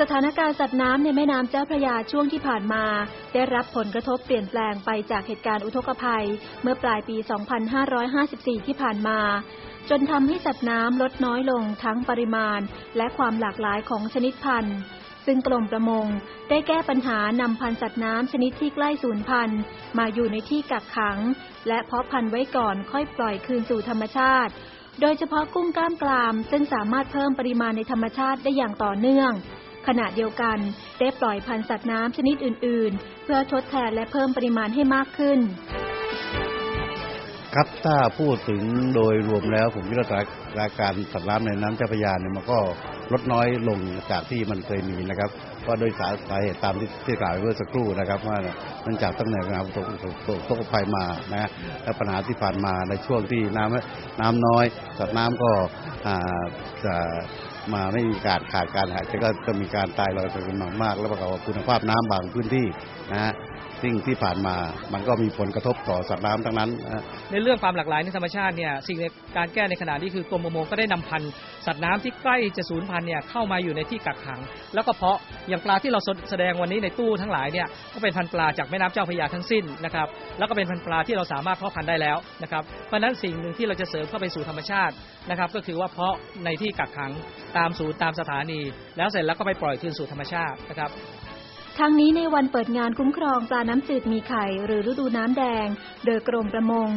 สถานการณ์สัตว์น้ำในแม่น้ำเจ้าพระยาช่วงที่ผ่านมา ได้รับผลกระทบเปลี่ยนแปลงไปจากเหตุการณ์อุทกภัย เมื่อปลายปี 2554 ที่ผ่านมา จนทำให้สัตว์น้ำลดน้อยลงทั้งปริมาณ และความหลากหลายของชนิดพันธุ์ ซึ่งกรมประมง ได้แก้ปัญหานำพันธุ์สัตว์น้ำชนิดที่ใกล้สูญพันธุ์ มาอยู่ในที่กักขัง และเพาะพันธุ์ไว้ก่อนค่อยปล่อยคืนสู่ธรรมชาติ โดยเฉพาะกุ้งกล้ามกราม ซึ่งสามารถเพิ่มปริมาณในธรรมชาติได้อย่างต่อเนื่อง ขณะเดียวกันได้ปล่อยพันธุ์สัตว์น้ำชนิดอื่น ๆ เพื่อทดแทนและเพิ่มปริมาณให้มากขึ้น ครับถ้าพูดถึงโดยรวมแล้วผมคิดว่าสถานการณ์สัตว์น้ำในน้ำเจ้าพระยาเนี่ยมันก็ลดน้อยลงจากที่มันเคยมีนะครับก็โดยสาเหตุตามที่ที่กล่าวเมื่อสักครู่นะครับ ว่าเนื่องจากตั้งแต่งานตกตกตกภัยมานะและปัญหาที่ผ่านมาในช่วงที่น้ำน้ำน้อยสัตว์น้ำก็อ่าจะมาไม่มีการขาดการหายใจก็จะมีการตายลอยเป็นมาก แล้วประกอบกับคุณภาพน้ำบางพื้นที่นะ สิ่งที่ผ่านมามันก็มีผลกระทบต่อสัตว์น้ำทั้งนั้นนะในเรื่องความหลากหลายในธรรมชาติเนี่ยสิ่งในการแก้ในขณะนี้คือกรมประมงก็ได้นำพันธุ์สัตว์น้ำที่ใกล้จะสูญพันธุ์เนี่ยเข้ามาอยู่ในที่กักขัง แล้วก็เพาะอย่างปลาที่เราแสดงวันนี้ในตู้ทั้งหลายเนี่ยก็เป็นพันธุ์ปลาจากแม่น้ำเจ้าพระยาทั้งสิ้นนะครับแล้วก็เป็นพันธุ์ปลาที่เราสามารถเพาะพันธุ์ได้แล้วนะครับเพราะฉะนั้นสิ่งหนึ่งที่เราจะเสริมเข้าไปสู่ธรรมชาตินะครับก็คือว่าเพาะในที่กักขังตามศูนย์ตามสถานี แล้วเสร็จแล้วก็ไปปล่อยคืนสู่ธรรมชาตินะครับ ทั้งนี้ในวันเปิดงานคุ้มครองปลาน้ำจืดมีไข่หรือฤดูน้ำแดง โดยกรมประมง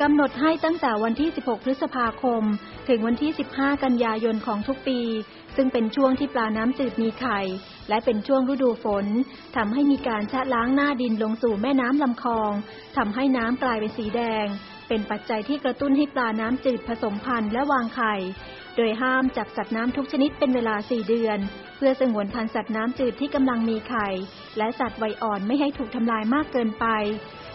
กำหนดให้ตั้งแต่วันที่ 16 พฤษภาคม ถึงวันที่ 15 กันยายนของทุกปี ซึ่งเป็นช่วงที่ปลาน้ำจืดมีไข่ และเป็นช่วงฤดูฝนทำให้มีการชะล้างหน้าดินลงสู่แม่น้ำลำคลองทำให้น้ำกลายเป็นสีแดง เป็นปัจจัยที่กระตุ้นให้ปลาน้ำจืดผสมพันธุ์และวางไข่ โดยห้ามจับสัตว์น้ำทุกชนิดเป็นเวลา 4 เดือน เพื่อสงวนพันธุ์สัตว์น้ำจืดที่กำลังมีไข่ และสัตว์วัยอ่อนไม่ให้ถูกทำลายมากเกินไป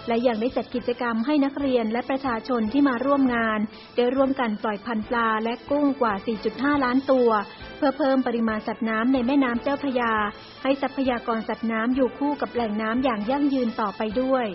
และยังได้จัดกิจกรรมให้นักเรียนและประชาชนที่มาร่วมงานได้ร่วมกันปล่อยพันธุ์ปลาและกุ้งกว่า 4.5 ล้านตัว เพื่อเพิ่มปริมาณสัตว์น้ำในแม่น้ำเจ้าพระยา ให้ทรัพยากรสัตว์น้ำอยู่คู่กับแหล่งน้ำอย่างยั่งยืนต่อไปด้วย